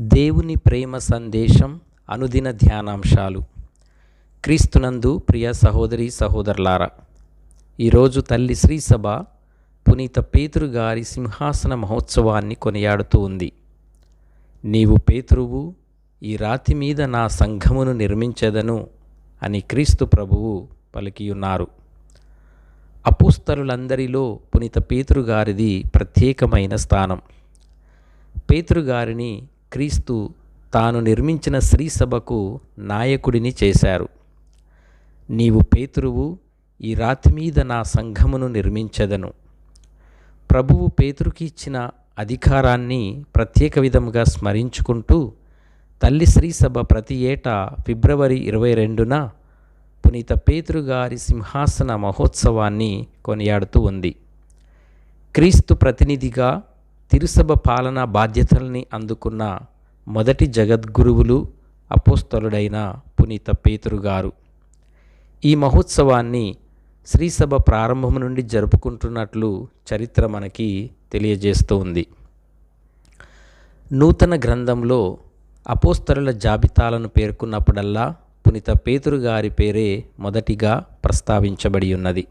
దేవుని ప్రేమ సందేశం అనుదిన ధ్యానాంశాలు. క్రీస్తునందు ప్రియ సహోదరి సహోదరులారా ఈరోజు తల్లి శ్రీసభ పునీత పేతురు గారి సింహాసన మహోత్సవాన్ని కొనియాడుతూ ఉంది. నీవు పేతురువు ఈ రాతి మీద నా సంఘమును నిర్మించెదను అని క్రీస్తు ప్రభువు పలికియున్నారు. అపుస్తలులందరిలో పునీత పేతురుగారిది ప్రత్యేకమైన స్థానం. పేతురుగారిని క్రీస్తు తాను నిర్మించిన శ్రీసభకు నాయకుడిని చేశారు. నీవు పేతురువు ఈ రాతి మీద నా సంఘమును నిర్మించదను. ప్రభువు పేతురుకి ఇచ్చిన అధికారాన్ని ప్రత్యేక విధముగా స్మరించుకుంటూ తల్లి శ్రీసభ ప్రతి ఏటా ఫిబ్రవరి ఇరవై రెండున పునీత పేతురు గారి సింహాసన మహోత్సవాన్ని కొనియాడుతూ ఉంది. క్రీస్తు ప్రతినిధిగా తిరుసభ పాలనా బాధ్యతల్ని అందుకున్న మొదటి జగద్గురువులు అపోస్తలుడైన పునీత పేతురు గారు. ఈ మహోత్సవాన్ని శ్రీసభ ప్రారంభం నుండి జరుపుకుంటున్నట్లు చరిత్ర మనకి తెలియజేస్తూ ఉంది. నూతన గ్రంథంలో అపోస్తరుల జాబితాలను పేర్కొన్నప్పుడల్లా పునీత పేతురు గారి పేరే మొదటిగా ప్రస్తావించబడి ఉన్నది.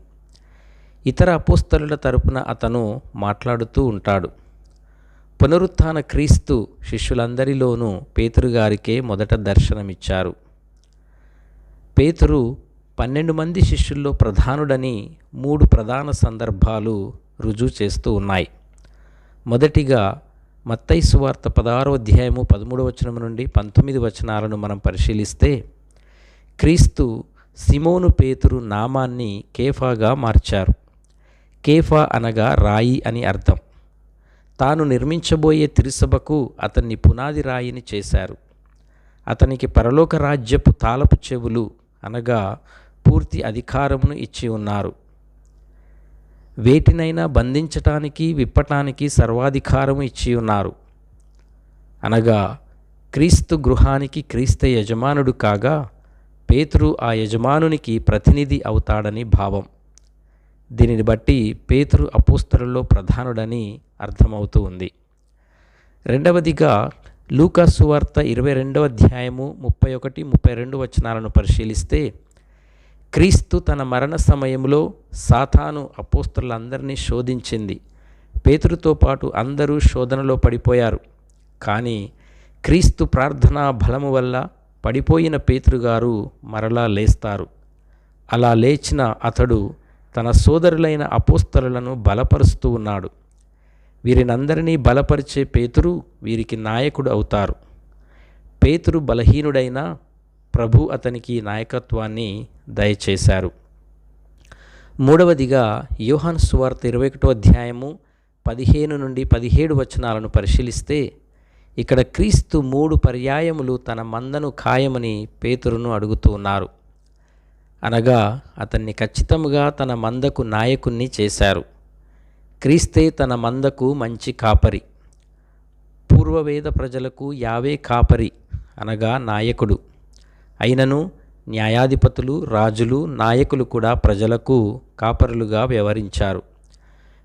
ఇతర అపోస్తరుల తరపున అతను మాట్లాడుతూ ఉంటాడు. పునరుత్థాన క్రీస్తు శిష్యులందరిలోనూ పేతురుగారికే మొదట దర్శనమిచ్చారు. పేతురు పన్నెండు మంది శిష్యుల్లో ప్రధానుడని మూడు ప్రధాన సందర్భాలు రుజువు చేస్తూ ఉన్నాయి. మొదటిగా మత్తై సువార్త పదహారో అధ్యాయము పదమూడు వచనం నుండి పంతొమ్మిది వచనాలను మనం పరిశీలిస్తే క్రీస్తు సిమోను పేతురు నామాన్ని కేఫాగా మార్చారు. కేఫా అనగా రాయి అని అర్థం. తాను నిర్మించబోయే తిరుసభకు అతన్ని పునాది రాయిని చేశారు. అతనికి పరలోక రాజ్యపు తాళపు చెవులు అనగా పూర్తి అధికారమును ఇచ్చి ఉన్నారు. వేటినైనా బంధించటానికి విప్పటానికి సర్వాధికారము ఇచ్చి ఉన్నారు. అనగా క్రీస్తు గృహానికి క్రీస్తు యజమానుడు కాగా పేతురు ఆ యజమానునికి ప్రతినిధి అవుతాడని భావం. దీనిని బట్టి పేతురు అపోస్తలలో ప్రధానుడని అర్థమవుతూ ఉంది. రెండవదిగా లూకాసు వార్త ఇరవై రెండవ అధ్యాయము ముప్పై ఒకటి ముప్పై రెండు వచనాలను పరిశీలిస్తే క్రీస్తు తన మరణ సమయంలో సాతాను అపోస్తలందరినీ శోధించింది. పేతురుతో పాటు అందరూ శోధనలో పడిపోయారు. కానీ క్రీస్తు ప్రార్థనా బలము వల్ల పడిపోయిన పేతురుగారు మరలా లేస్తారు. అలా లేచిన అతడు తన సోదరులైన అపోస్తలను బలపరుస్తూ ఉన్నాడు. వీరినందరినీ బలపరిచే పేతురు వీరికి నాయకుడు అవుతారు. పేతురు బలహీనుడైన ప్రభు అతనికి నాయకత్వాన్ని దయచేశారు. మూడవదిగా యోహాన్ సువార్త ఇరవై ఒకటో అధ్యాయము పదిహేను నుండి పదిహేడు వచనాలను పరిశీలిస్తే ఇక్కడ క్రీస్తు మూడు పర్యాయములు తన మందను ఖాయమని పేతురును అడుగుతూ ఉన్నారు. అనగా అతన్ని ఖచ్చితంగా తన మందకు నాయకుణ్ణి చేశారు. క్రీస్తే తన మందకు మంచి కాపరి. పూర్వవేద ప్రజలకు యావే కాపరి అనగా నాయకుడు. అయినను న్యాయాధిపతులు రాజులు నాయకులు కూడా ప్రజలకు కాపరులుగా వ్యవహరించారు.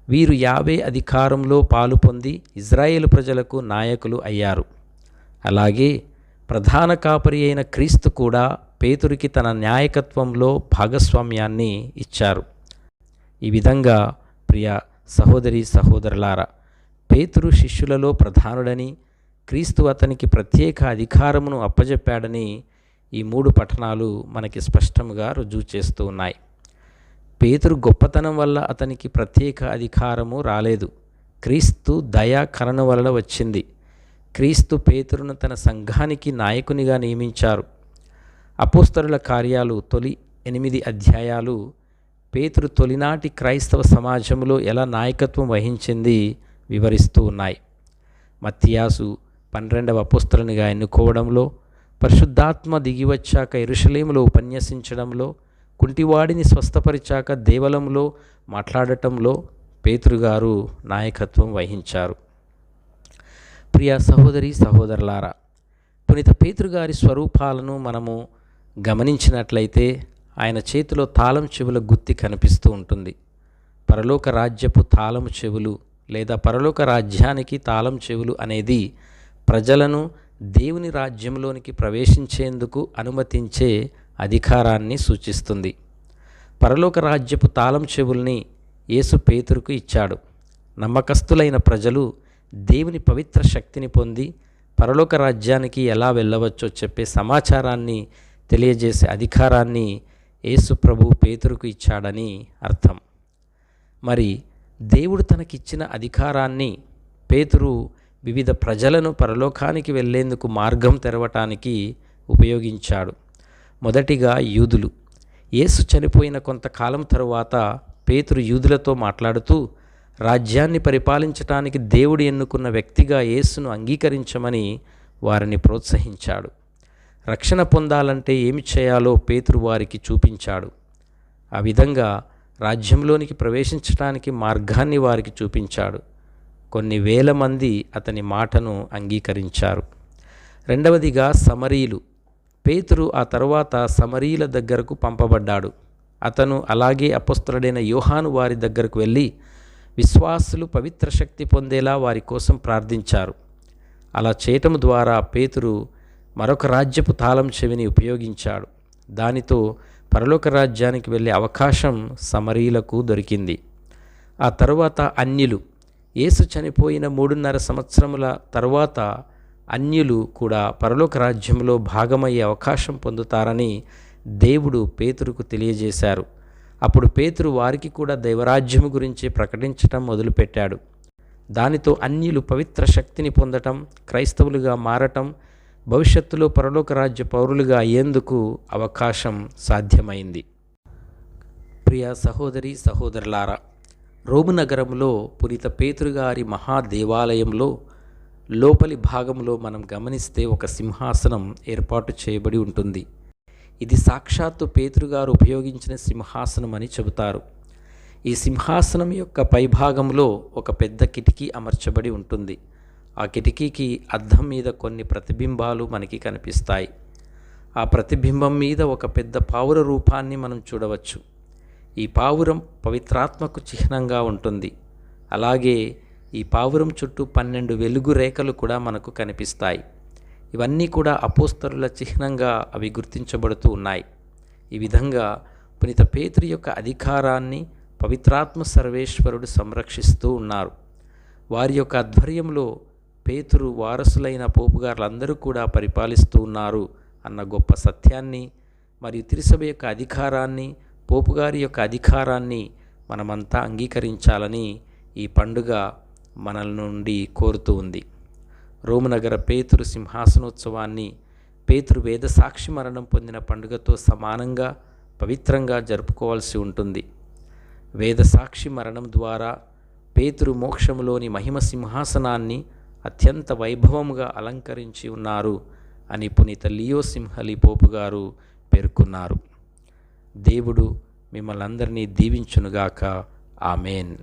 వీరు యావే అధికారంలో పాలు పొంది ఇజ్రాయేల్ ప్రజలకు నాయకులు అయ్యారు. అలాగే ప్రధాన కాపరి అయిన క్రీస్తు కూడా పేతురికి తన న్యాయకత్వంలో భాగస్వామ్యాన్ని ఇచ్చారు. ఈ విధంగా ప్రియ సహోదరి సహోదరులారా పేతురు శిష్యులలో ప్రధానుడని క్రీస్తు అతనికి ప్రత్యేక అధికారమును అప్పజెప్పాడని ఈ మూడు పఠనాలు మనకి స్పష్టంగా రుజువు చేస్తూ ఉన్నాయి. పేతురు గొప్పతనం వల్ల అతనికి ప్రత్యేక అధికారము రాలేదు. క్రీస్తు దయా కరణ వలన వచ్చింది. క్రీస్తు పేతురును తన సంఘానికి నాయకునిగా నియమించారు. అపోస్తరుల కార్యాలు తొలి ఎనిమిది అధ్యాయాలు పేతురు తొలినాటి క్రైస్తవ సమాజంలో ఎలా నాయకత్వం వహించింది వివరిస్తూ ఉన్నాయి. మత్తియాసు పన్నెండవ అపోస్తలునిగా ఎన్నుకోవడంలో పరిశుద్ధాత్మ దిగివచ్చాక ఎరుషలేములో ఉపన్యసించడంలో కుంటివాడిని స్వస్థపరిచాక దేవలంలో మాట్లాడటంలో పేతురుగారు నాయకత్వం వహించారు. ప్రియ సహోదరి సహోదరులారా పునీత పేతృగారి స్వరూపాలను మనము గమనించినట్లయితే ఆయన చేతిలో తాళం చెవుల గుత్తి కనిపిస్తూ ఉంటుంది. పరలోక రాజ్యపు తాళం చెవులు లేదా పరలోక రాజ్యానికి తాళం చెవులు అనేది ప్రజలను దేవుని రాజ్యంలోనికి ప్రవేశించేందుకు అనుమతించే అధికారాన్ని సూచిస్తుంది. పరలోక రాజ్యపు తాళం చెవుల్ని యేసు పేతురుకు ఇచ్చాడు. నమ్మకస్తులైన ప్రజలు దేవుని పవిత్ర శక్తిని పొంది పరలోక రాజ్యానికి ఎలా వెళ్ళవచ్చో చెప్పే సమాచారాన్ని తెలియజేసే అధికారాన్ని యేసు ప్రభు పేతురుకు ఇచ్చాడని అర్థం. మరి దేవుడు తనకిచ్చిన అధికారాన్ని పేతురు వివిధ ప్రజలను పరలోకానికి వెళ్ళేందుకు మార్గం తెరవటానికి ఉపయోగించాడు. మొదటిగా యూదులు. యేసు చనిపోయిన కొంతకాలం తరువాత పేతురు యూదులతో మాట్లాడుతూ రాజ్యాన్ని పరిపాలించటానికి దేవుడు ఎన్నుకున్న వ్యక్తిగా యేసును అంగీకరించమని వారిని ప్రోత్సహించాడు. రక్షణ పొందాలంటే ఏమి చేయాలో పేతురు వారికి చూపించాడు. ఆ విధంగా రాజ్యంలోనికి ప్రవేశించడానికి మార్గాన్ని వారికి చూపించాడు. కొన్ని వేల మంది అతని మాటను అంగీకరించారు. రెండవదిగా సమరీలు పేతురు ఆ తర్వాత సమరీల దగ్గరకు పంపబడ్డాడు. అతను అలాగే అపస్తుడైన యోహాను వారి దగ్గరకు వెళ్ళి విశ్వాసులు పవిత్ర శక్తి పొందేలా వారి కోసం ప్రార్థించారు. అలా చేయటం ద్వారా పేతురు మరొక రాజ్యపు తాళం చెవిని ఉపయోగించాడు. దానితో పరలోక రాజ్యానికి వెళ్ళే అవకాశం సమరీలకు దొరికింది. ఆ తరువాత అన్యులు యేసు చనిపోయిన మూడున్నర సంవత్సరముల తరువాత అన్యులు కూడా పరలోక రాజ్యంలో భాగమయ్యే అవకాశం పొందుతారని దేవుడు పేతురుకు తెలియజేశారు. అప్పుడు పేతురు వారికి కూడా దైవరాజ్యము గురించి ప్రకటించటం మొదలుపెట్టాడు. దానితో అన్యులు పవిత్ర శక్తిని పొందటం క్రైస్తవులుగా మారటం భవిష్యత్తులో పరలోక రాజ్య పౌరులుగా అయ్యేందుకు అవకాశం సాధ్యమైంది. ప్రియ సహోదరి సహోదరులారా రోము నగరంలో పునీత పేతురుగారి మహాదేవాలయంలో లోపలి భాగంలో మనం గమనిస్తే ఒక సింహాసనం ఏర్పాటు చేయబడి ఉంటుంది. ఇది సాక్షాత్తు పేతురుగారు ఉపయోగించిన సింహాసనం అని చెబుతారు. ఈ సింహాసనం యొక్క పైభాగంలో ఒక పెద్ద కిటికీ అమర్చబడి ఉంటుంది. ఆ కిటికీకి అద్దం మీద కొన్ని ప్రతిబింబాలు మనకి కనిపిస్తాయి. ఆ ప్రతిబింబం మీద ఒక పెద్ద పావుర రూపాన్ని మనం చూడవచ్చు. ఈ పావురం పవిత్రాత్మకు చిహ్నంగా ఉంటుంది. అలాగే ఈ పావురం చుట్టూ పన్నెండు వెలుగు రేఖలు కూడా మనకు కనిపిస్తాయి. ఇవన్నీ కూడా అపోస్తరుల చిహ్నంగా అవి గుర్తించబడుతూ ఉన్నాయి. ఈ విధంగా పునీత పేతురి యొక్క అధికారాన్ని పవిత్రాత్మ సర్వేశ్వరుడు సంరక్షిస్తూ ఉన్నారు. వారి యొక్క ఆధ్వర్యంలో పేతురు వారసులైన పోపుగారులందరూ కూడా పరిపాలిస్తూ ఉన్నారు అన్న గొప్ప సత్యాన్ని మరియు తిరుసభ యొక్క అధికారాన్ని పోపుగారి యొక్క అధికారాన్ని మనమంతా అంగీకరించాలని ఈ పండుగ మనల నుండి కోరుతూ ఉంది. రోమనగర పేతురు సింహాసనోత్సవాన్ని పేతురు వేద సాక్షి మరణం పొందిన పండుగతో సమానంగా పవిత్రంగా జరుపుకోవాల్సి ఉంటుంది. వేద సాక్షి మరణం ద్వారా పేతురు మోక్షములోని మహిమ సింహాసనాన్ని అత్యంత వైభవముగా అలంకరించి ఉన్నారు అని పునీత లియో సింహలి పోపు గారు పేర్కొన్నారు. దేవుడు మిమ్మల్ని అందరినీ దీవించునుగాక. ఆమెన్.